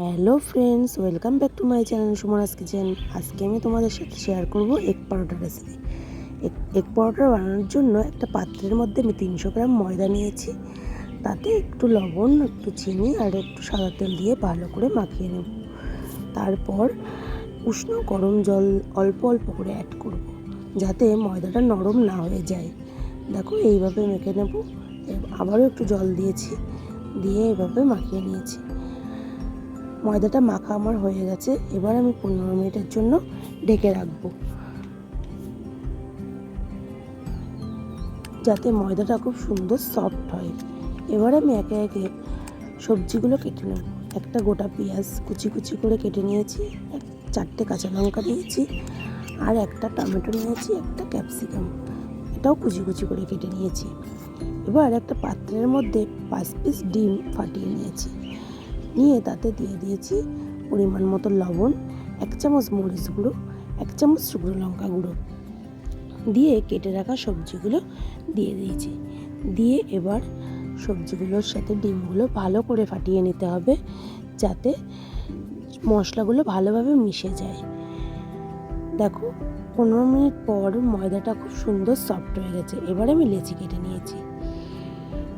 Hello friends, welcome back to my channel Sumana's kitchen. আজকে আমি তোমাদের সাথে শেয়ার করব egg paratha recipe egg paratha বানানোর জন্য একটা পাত্রের মধ্যে আমি তিনশো গ্রাম ময়দা নিয়েছি। তাতে একটু লবণ, একটু চিনি আর একটু সাদা তেল দিয়ে ভালো করে মাখিয়ে নেব। তারপর উষ্ণ গরম জল অল্প অল্প করে অ্যাড করব, যাতে ময়দাটা নরম না হয়ে যায়। দেখো এইভাবে মেখে নেব। আবারও একটু জল দিয়েছি, দিয়ে এভাবে মাখিয়ে নিয়েছি। ময়দাটা মাখা আমার হয়ে গেছে। এবার আমি পনেরো মিনিটের জন্য ঢেকে রাখব। যাতে ময়দাটা খুব সুন্দর সফট হয়। এবার আমি একে একে সবজিগুলো কেটে নেব। একটা গোটা পেঁয়াজ কুচি কুচি করে কেটে নিয়েছি চারটে কাঁচা লঙ্কা নিয়েছি আর একটা টমেটো নিয়েছি, একটা ক্যাপসিকাম। এটাও কুচি কুচি করে কেটে নিয়েছি। এবার একটা পাত্রের মধ্যে পাঁচ পিস ডিম ফাটিয়ে নিয়েছি। নিয়ে তাতে দিয়ে দিয়েছি পরিমাণ মতো লবণ, এক চামচ মরিচ গুঁড়ো, এক চামচ শুকনো লঙ্কা গুঁড়ো। দিয়ে কেটে রাখা সবজিগুলো দিয়ে দিয়েছি। দিয়ে এবার সবজিগুলোর সাথে ডিমগুলো ভালো করে ফাটিয়ে নিতে হবে যাতে মশলাগুলো ভালোভাবে মিশে যায়। দেখো, পনেরো মিনিট পর ময়দাটা খুব সুন্দর সফট হয়ে গেছে। এবার আমি লেচি কেটে নিয়েছি।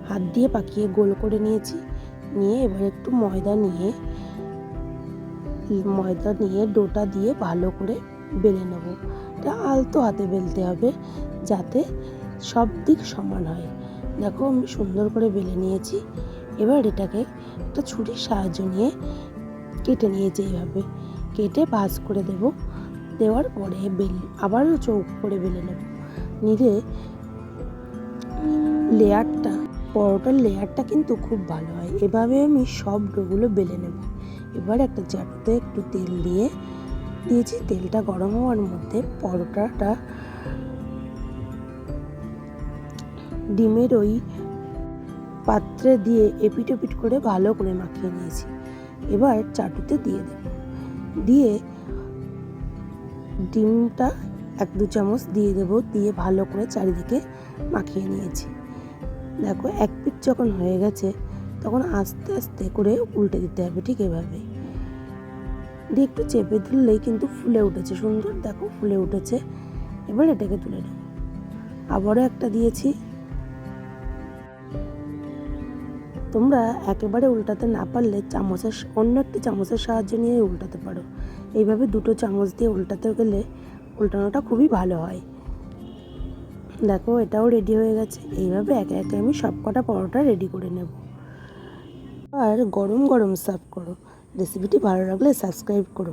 হাত দিয়ে পাকিয়ে গোল করে নিয়েছি। নিয়ে এবার একটু ময়দা নিয়ে ময়দা নিয়ে ডোটা দিয়ে ভালো করে বেলে নেব। এটা আলতো হাতে বেলতে হবে যাতে সব দিক সমান হয়। দেখো আমি সুন্দর করে বেলে নিয়েছি। এবার এটাকে একটা ছুরির সাহায্য নিয়ে কেটে নিয়েছি এইভাবে। কেটে ভাজ করে দেব। দেওয়ার পরে বেল, আবারও চৌক করে বেলে নেব। নিলে লেয়ারটা পরোটার লেয়ারটা কিন্তু খুব ভালো হয়। এভাবে আমি সব ডোগুলো বেলে নেব। এবার একটা চাটুতে একটু তেল দিয়ে দিয়েছি। তেলটা গরম হওয়ার মধ্যে পরোটাটা ডিমের ওই পাত্রে দিয়ে এপিট এপিট করে ভালো করে মাখিয়ে নিয়েছি। এবার চাটুতে দিয়ে দেব। দিয়ে ডিমটা এক দু চামচ দিয়ে দেবো। দিয়ে ভালো করে চারিদিকে মাখিয়ে নিয়েছি। দেখো, এক পিঠ যখন হয়ে গেছে, তখন আস্তে আস্তে করে উল্টে দিতে হবে, ঠিক এভাবে দিয়ে একটু চেপে ধরলেই কিন্তু ফুলে উঠেছে, সুন্দর, দেখো ফুলে উঠেছে। এবার এটাকে তুলে নেব। আবারও একটা দিয়েছি। তোমরা একেবারে উল্টাতে না পারলে চামচের অন্য একটি চামচের সাহায্য নিয়ে উল্টাতে পারো। এইভাবে দুটো চামচ দিয়ে উল্টাতে গেলে উল্টানোটা খুবই ভালো হয়। দেখো, এটাও রেডি হয়ে গেছে। এইভাবে একে একে আমি সব কটা পরোটা রেডি করে নেব। আর গরম গরম সার্ভ করো। রেসিপিটি ভালো লাগলে সাবস্ক্রাইব করো।